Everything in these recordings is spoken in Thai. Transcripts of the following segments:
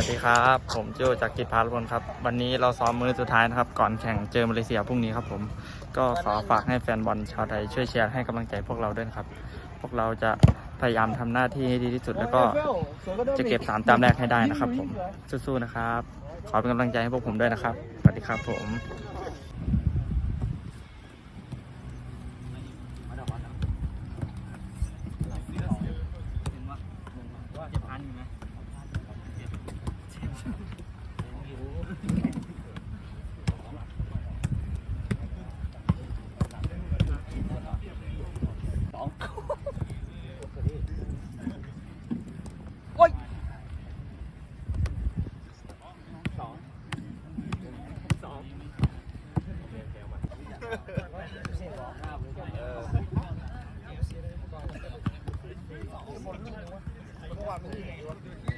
วัสดีครับ ผมโจจากกิจพาลพลครับ วันนี้เราซ้อมมือสุดท้ายนะครับ ก่อนแข่งเจอมาเลเซียพรุ่งนี้ครับผม ก็ขอฝากให้แฟนบอลชาวไทยช่วยเชียร์ให้กำลังใจพวกเราด้วยครับ พวกเราจะพยายามทำหน้าที่ให้ดีที่สุด แล้วก็จะเก็บสามต้มแรกให้ได้นะครับผม สู้ๆนะครับ ขอเป็นกำลังใจให้พวกผมด้วยนะครับ สวัสดีครับผม เมื่อวานมันยัง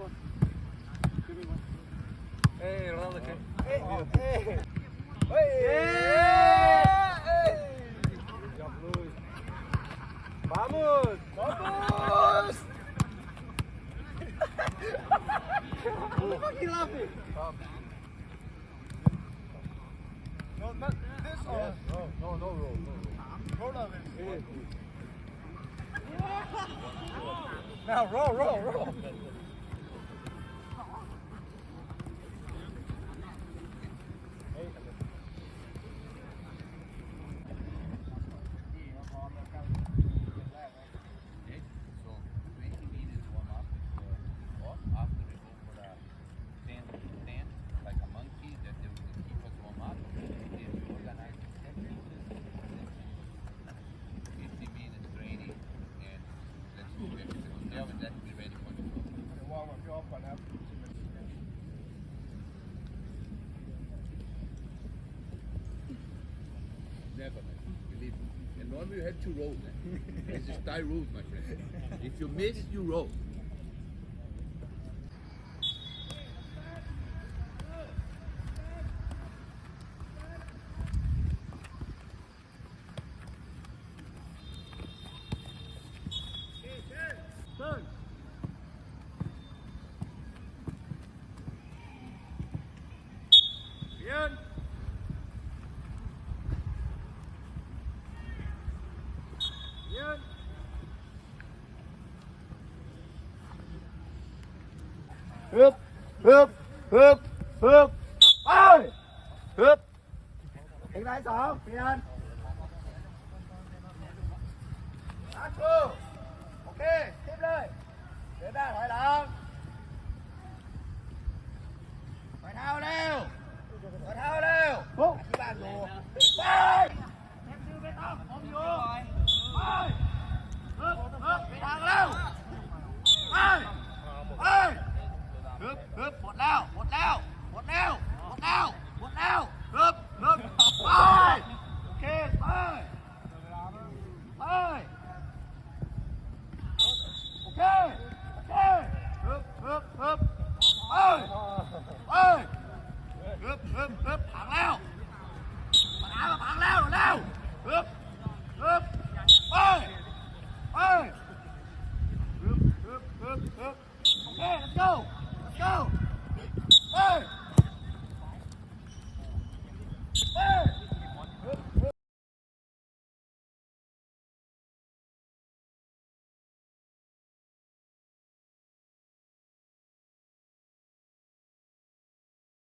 one. Give me one. Hey, Hey, oh. hey. Hey. Hey. hey. Vamos. Vamos. Not this Now roll, roll, roll. you have to roll, man. it's a style my friend. If you miss, you roll. hướp hướp hướp hướp ơi hướp tiếng đấy sao? Phiền ok tiếp lên หมดแล้ว หมดแล้ว หมดแล้ว หมดแล้วเริ่มเริ่มไปโอเคไปไปโอเคโอเคเริ่มเริ่มเริ่มไปไปเริ่มเริ่มเริ่มผังแล้วปัญหามาผังแล้วแล้วเริ่มเริ่มไปไปเริ่มเริ่มเริ่มเริ่มโอเค let's go let's go